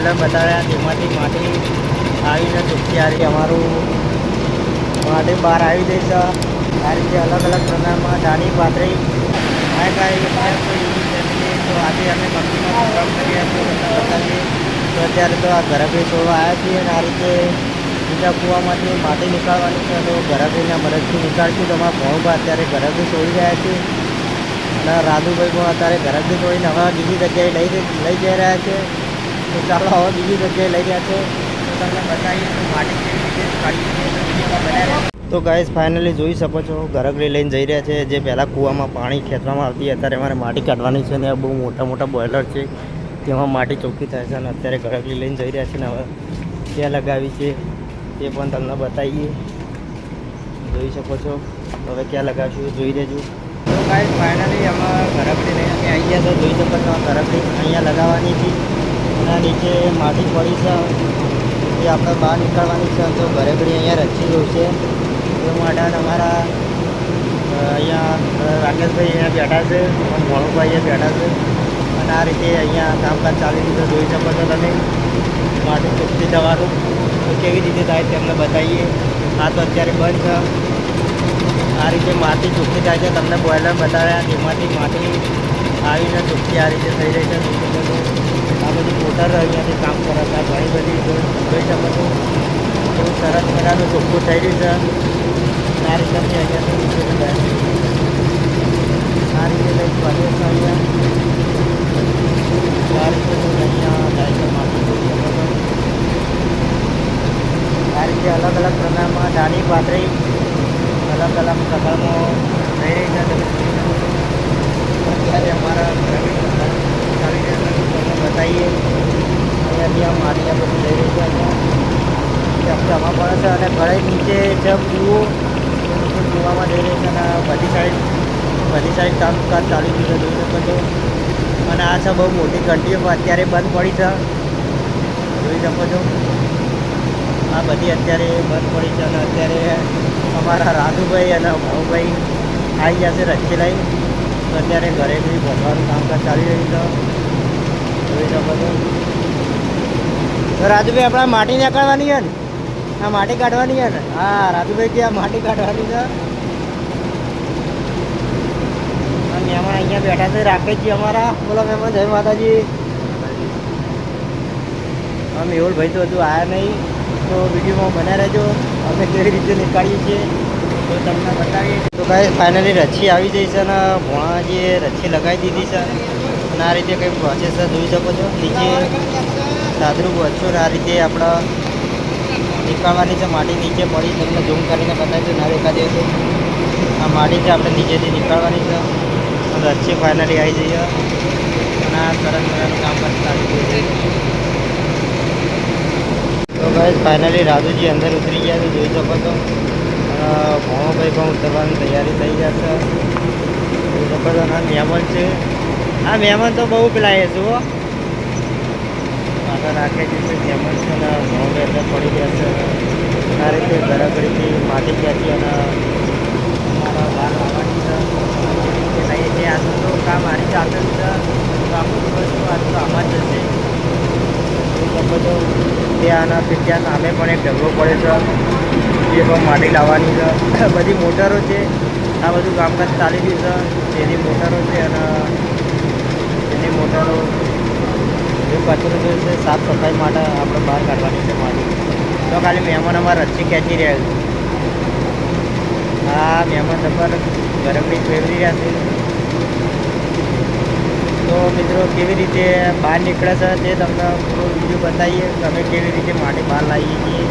પહેલાં બતાવ્યા તેમાંથી માટી આવીને ત્યારે અમારું માટી બહાર આવી ગઈ છે. આ રીતે અલગ અલગ પ્રકારમાં દાની પાતળી કાંઈ કાંઈ તો આજે અમે કંપનીમાં કામ કરી રહ્યા બતાવીએ તો અત્યારે તો આ ઘરભી છોડવા આવ્યા છીએ અને આ રીતે બીજા કૂવામાંથી માટી નીકાળવાની છે. તો ઘરભીના મદદથી નીકાળશું. તો અમારા ભાવ અત્યારે ઘરભી છોડી રહ્યા છે. અને રાધુભાઈ પણ અત્યારે ઘરભી છોડીને હવે બીજી જગ્યાએ લઈ લઈ જઈ રહ્યા છે. તો ચાલો હવે બીજી જગ્યાએ લઈ રહ્યા છે. તો તમને બતાવીએ માટી કેવી રીતે કાઢી તો ગાઈસ ફાઇનલી જોઈ શકો છો ગરગડી લઈને જઈ રહ્યા છે. જે પહેલાં કૂવામાં પાણી ખેંચવામાં આવતી અત્યારે અમારે માટી કાઢવાની છે ને બહુ મોટા મોટા બોઇલર છે. તેમાં માટી ચોખ્ખી થાય છે અને અત્યારે ગરગડી લઈને જઈ રહ્યા છે ને હવે ક્યાં લગાવી છે તે પણ તમને બતાવીએ. જોઈ શકો છો હવે ક્યાં લગાવશું જોઈ દેજો તો ગાઈસ ફાઇનલી અમે ગરગડી લઈને અમે આવી ગયા તો જોઈ શકો છો ગરગડી અહીંયા લગાવવાની હતી આ નીચે માટી પડી છે. એ આપણે બહાર નીકળવાની છે, તો ગરગડી અહીંયા રચી ગયું છે. એ માટે અમારા અહીંયા રાકેશભાઈ અહીંયા બેઠા છે મોહનભાઈ અહીંયા બેઠા છે. અને આ રીતે અહીંયા કામકાજ ચાલી રહ્યું જોઈ શકો છો તમે. માટી ચૂકતી જવાનું તો કેવી રીતે થાય તેમને બતાવીએ. આ તો અત્યારે બંધ છે. આ રીતે માટી ચૂકતી થાય છે, તમને બોયલર બતાવ્યા, તેમાંથી માટી આવીને ચૂકતી આ રીતે થઈ રહી છો. આ બધી મોટર અહીંયાથી કામ કરે છે આ ઘણી બધી જોઈ શકો છો એવું સરસ મજાનું ચોખ્ખું થઈ રહ્યું છે. આ રીતે અમે અહીંયાથી નીચે ગયા. આ રીતે કંઈક બને છે અહીંયા. આ રીતે અહીંયા છો આ રીતે અલગ અલગ પ્રકારમાં દાની, પાતળી, અલગ અલગ પ્રકારમાં થઈ રહી છો. અત્યારે અમારા ઘરે ચાલી રહ્યા છે તમને બતાવીએ અહીંયાથી આમ માટી બધું લઈ રહી છે ચમચામાં પડે છે અને ઘરે નીચે છે જુઓ જોવામાં જઈ રહી છે અને બધી સાઈડ બધી સાઈડ કામકાજ ચાલી રહ્યું છે, જોઈ શકો છો. અને આ છે બહુ મોટી ઘંટીઓ, પણ અત્યારે બંધ પડી છે. જોઈ શકો છો. આ બધી અત્યારે બંધ પડી છે અને અત્યારે અમારા રાધુભાઈ અને ભાઉભાઈ આવી જશે રચી લઈ અત્યારે ઘરે બી ભરવાનું કામકાજ ચાલી રહ્યું છે. રાજુભાઈ, આપણા માટી નીકળવાની છે ને? આ માટી કાઢવાની છે ને? હા, રાજુભાઈ કે આ માટી કાઢવાની છે. મહેમાન અહીંયા બેઠા છે, રાકેશજી અમારા. બોલો મહેમાન, જય માતાજી. હા મેહુલભાઈ તો હજુ આવ્યા નહીં. તો વિડીયોમાં બના રહેજો. અમે કેવી રીતે નીકાળીએ છીએ, તો તમને બતાવીએ. તો ભાઈ ફાઇનલી રચ્છી આવી જઈ છે અને જે રચ્છી લગાવી દીધી છે. અને આ રીતે કંઈક પ્રોસેસ જોઈ શકો છો. નીચે સાદરું વચ્ચો આ રીતે આપણે નીકળવાની છે માટી નીચે પડી, તમને ઝૂમ કરીને બતાવીશું ના દેખાતી હશે આ માટી છે, આપણે નીચેથી નીકળવાની છે. અને રચ્છી ફાઇનલી આવી જઈએ. અને આ સરસ મજાનું કામ પણ ગયું તો ભાઈ ફાઇનલી રાજુજી અંદર ઉતરી ગયા છે, જોઈ શકો છો. અને ભણોભાઈ પણ ઉતરવાની તૈયારી થઈ ગયા છે. જોઈ શકો છો, અને આ છે. આ મહેમાન તો બહુ પેલા એ જુઓ. આગળ રાખે છે તે મહેમાન છે ને મોંઘ અંદર પડી ગયા છે. આ રીતે ગરગડીથી માટી ક્યાંથી અને મારા બહાર લાવવાની છે. નહીં એટલે આજનું તો કામ આ રીતે ચાલતું છે. તો આખું દિવસ તો આજનું આમાં જ જશે જોઈ તો ત્યાંના ત્યાં ત્યાં સામે પણ એક ઢગલો પડે છે. એ પણ માટી લાવવાની છે. બધી મોટરો છે. આ બધું કામકાજ ચાલી રહ્યું છે. તેની મોટરો છે અને તેની મોટરો જે કચરો જે છે, સાફ સફાઈ માટે આપણે બહાર કાઢવાની છે માટી. તો ખાલી મહેમાન અમારા રચ્ચી ખેંચી રહ્યા છે. હા મહેમાન તમારે ગરમડી ફેરવી રહ્યા છે. તો મિત્રો, કેવી રીતે બહાર નીકળે છે તે તમને પૂરો વીડિયો બતાવીએ. તમે કેવી રીતે માટી બહાર લાવીએ છીએ?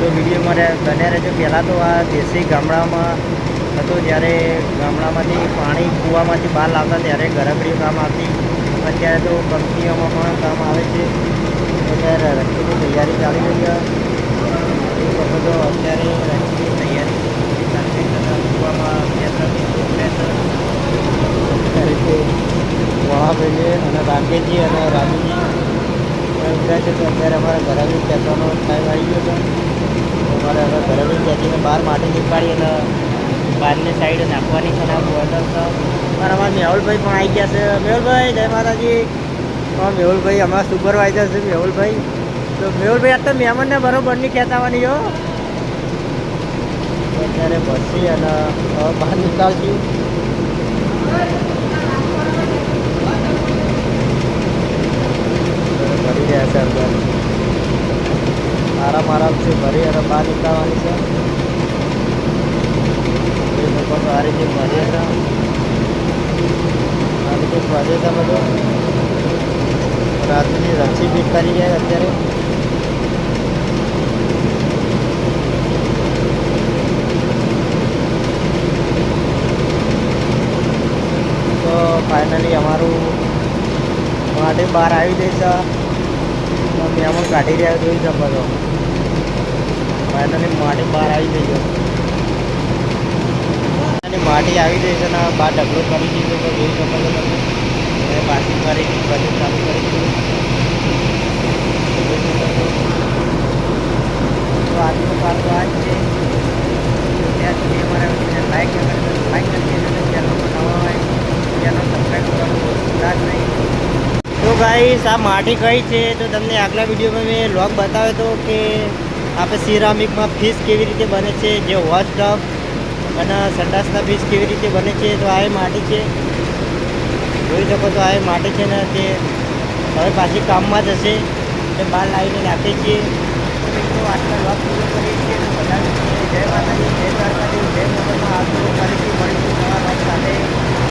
તો વીડિયો મારે બન્યા રહેજો. પહેલાં તો આ દેશી ગામડામાં હતો, જ્યારે ગામડામાંથી પાણી કૂવામાંથી બહાર લાવતા, ત્યારે ગરબડીઓ કામ આવતી. અત્યારે તો કંપનીઓમાં પણ કામ આવે છે. અત્યારે રસીની તૈયારી ચાલી રહી છે. વખત અત્યારે રસીની તૈયારી ચાલી રહી છે અને રાકેશજી અને રાજુજી ઉતર્યા છે તો અત્યારે અમારા ઘરેથી ખેંચવાનો ટાઈમ આવી ગયો છે. અમારે હવે ઘરેથી ખેંચીને બહાર માટી નીકાળી અને બહારની સાઈડ નાખવાની છે અને આ અમારા મેહુલભાઈ પણ આવી ગયા છે. મેહુલભાઈ, જય માતાજી. હા, મેહુલભાઈ, અમારા સુપરવાઇઝર છે મેહુલભાઈ. તો મેહુલભાઈ અત્યારે મહેમાનને બરોબર નહીં કહેતાવાની હો. અત્યારે બસી અને બહાર નીકાળશું. ભરી રહ્યા છે અંદર. આરામ આરામથી ભરી અને બહાર નીકળવાની છે જોઈ શકો છો આ રીતે ભરીએ છે ભરીએ છે બધો. રાતની રસી બી કરી જાય અત્યારે. તો ફાઇનલી અમારું માટે બહાર આવી જઈશ મહેમાન કાઢી રહ્યા જોઈ શકો છો. ફાઇનલી માટે બહાર આવી જઈશ અને માટી આવી જઈશ અને બહાર ઢગલો કરી દીધો તો જોઈ શકો છો તમે. પાછી કરી બધું ચાલુ કરી તો આજનું કામ તો જ છે. ત્યાં સુધી અમારા વિડીયોને લાઈક લાઈક કરી અને ચેનલમાં નવા હોય ચેનલ સબસ્ક્રાઈબ કરવાનું ભૂલતા જ નહીં. તો ગાઈસ આ માટી કઈ છે? તો તમને આગલા વિડીયોમાં મેં લોગ બતાવ્યો હતો કે આપણે સિરામિકમાં ફિશ કેવી રીતે બને છે, જે વોશ ટફ અને સંડાસના ફિશ કેવી રીતે બને છે, તો આ માટી છે. જોઈ શકો તો આ માટે છે ને તે હવે પાછી કામમાં જ હશે. તે બહાર લાવીને નાખીએ છીએ તો મિત્રો આજના લોગ પૂરો કરીએ છીએ. જય માતાજી, જય દ્વારકાજી જય મોગલમાં. આવતું ફરીથી